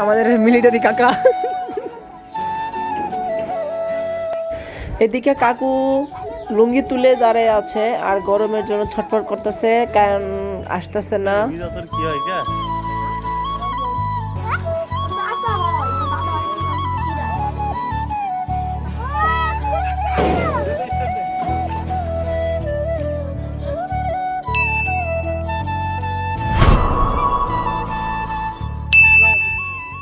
আমাদের মিলিটারি কাকা। এদিকে কাকু লুঙ্গি তুলে দাঁড়ায় আছে আর গরমের জন্য ছটফট করতেছে, কারণ আসতেছে না।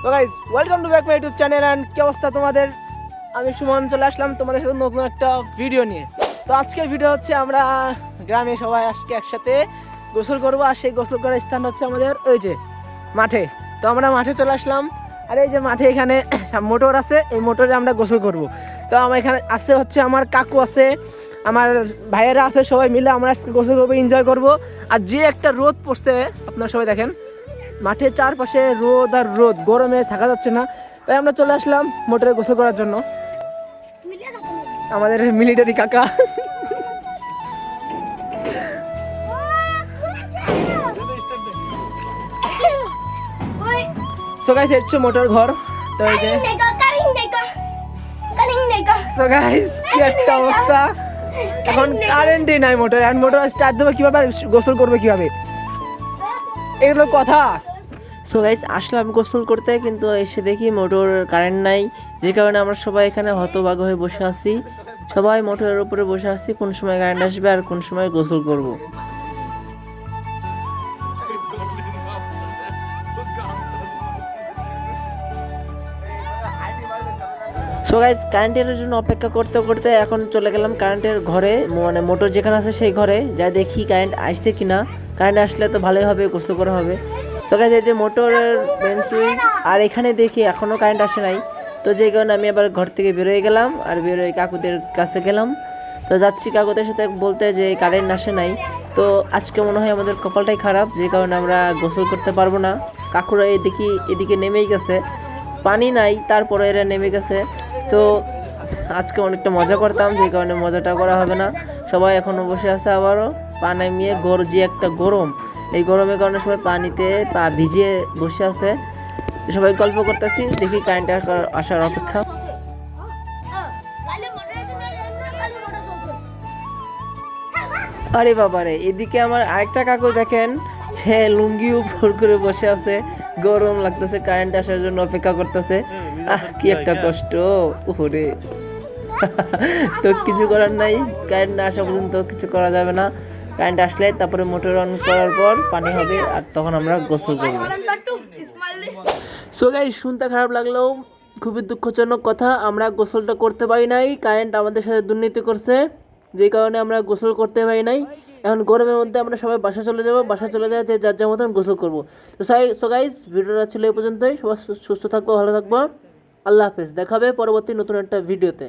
তো guys welcome to back my YouTube channel and কি অবস্থা তোমাদের? আমি সুমন, চলে আসলাম তোমাদের সাথে নতুন একটা ভিডিও নিয়ে। তো আজকের ভিডিও হচ্ছে আমরা গ্রামে সবাই আজকে একসাথে গোসল করব আর সেই গোসল করার স্থান হচ্ছে আমাদের ওই যে মাঠে। তো আমরা মাঠে চলে আসলাম। আর এই যে মাঠে এখানে মোটর আছে, এই মোটরে আমরা গোসল করব। তো আমার এখানে আছে হচ্ছে আমার কাকু আছে, আমার ভাইয়েরা আছে সবাই মিলে আমরা গোসল করব এনজয় করব। আর যে একটা রোদ পড়ছে, আপনারা সবাই দেখেন। মাঠের চারপাশে রোদ আর রোদ, গরমে থাকা যাচ্ছে না। তাই আমরা চলে আসলাম মোটরে গোসল করার জন্য। আমাদের মিলিটারি কাকা। সো গাইস হচ্ছে মোটর ঘর। তো এই যে কি একটা অবস্থা। এখন কারেন্টই নাই মোটর। আর মোটর স্টার্ট দেবে কীভাবে? গোসল করবে কীভাবে? এগুলো কথা। সো গাইস আসলাম গোসল করতে, কিন্তু এসে দেখি মোটর কারেন্ট নাই, যে কারণে আমরা সবাই এখানে হতভাগ হয়ে বসে আছি। সবাই মোটরের উপরে বসে আছি, কোন সময় কারেন্ট আসবে আর কোন সময় গোসল করব। সো গাইজ কারেন্টের জন্য অপেক্ষা করতে করতে এখন চলে গেলাম কারেন্টের ঘরে মানে মোটর যেখানে আছে সেই ঘরে, যা দেখি কারেন্ট আসছে কিনা। কারেন্ট আসলে তো ভালোই হবে, গোসল করা হবে। তো এই যে মোটরের মেন আর এখানে দেখি এখনও কারেন্ট আসে নাই। তো যে কারণে আমি আবার ঘর থেকে বেরোয় গেলাম, আর বেরোয় কাকুদের কাছে গেলাম। তো যাচ্ছি কাকুদের সাথে বলতে যে কারেন্ট আসে নাই। তো আজকে মনে হয় আমাদের কপালটাই খারাপ, যে কারণে আমরা গোসল করতে পারব না। কাকুরা এদিকে এদিকে নেমেই গেছে। পানি নাই, তারপরে এরা নেমে গেছে। তো আজকে অনেকটা মজা করতাম, যে কারণে মজাটা করা হবে না। সবাই এখনও বসে আছে আবারও। পা নামিয়ে গর যে একটা গরম। এই গরমের কারণে সবাই পানিতে পা ভিজিয়ে বসে আছে। সবাই গল্প করতেছি, দেখি কারেন্ট আসার অপেক্ষা। আরে বাবারে, এদিকে আমার আরেকটা কাকু দেখেন, সে লুঙ্গি উপর করে বসে আছে। গরম লাগতেছে কারেন্ট আসার জন্য অপেক্ষা করতেছে। আহ, কি একটা কষ্ট ওরে তো কিছু করার নাই কারেন্ট না আসা পর্যন্ত কিছু করা যাবে না। কারেন্ট আসলে তারপরে মোটর অন করার পর পানি হবে আর তখন আমরা গোসল করব। সো গাই শুনতে খারাপ লাগলেও খুবই দুঃখজনক কথা, আমরা গোসলটা করতে পারি নাই কারেন্ট আমাদের সাথে দুর্নীতি করছে যেই কারণে আমরা গোসল করতে পারি নাই। এখন গরমের মধ্যে আমরা সবাই বাসা চলে যাব বাসা চলে যায় যে যার যার মতন গোসল করব। তো সাই সো গাইজ ভিডিওটা ছিল এই পর্যন্তই, সবাই সুস্থ থাকব, ভালো থাকব। আল্লাহ হাফেজ দেখাবে পরবর্তী নতুন একটা ভিডিওতে।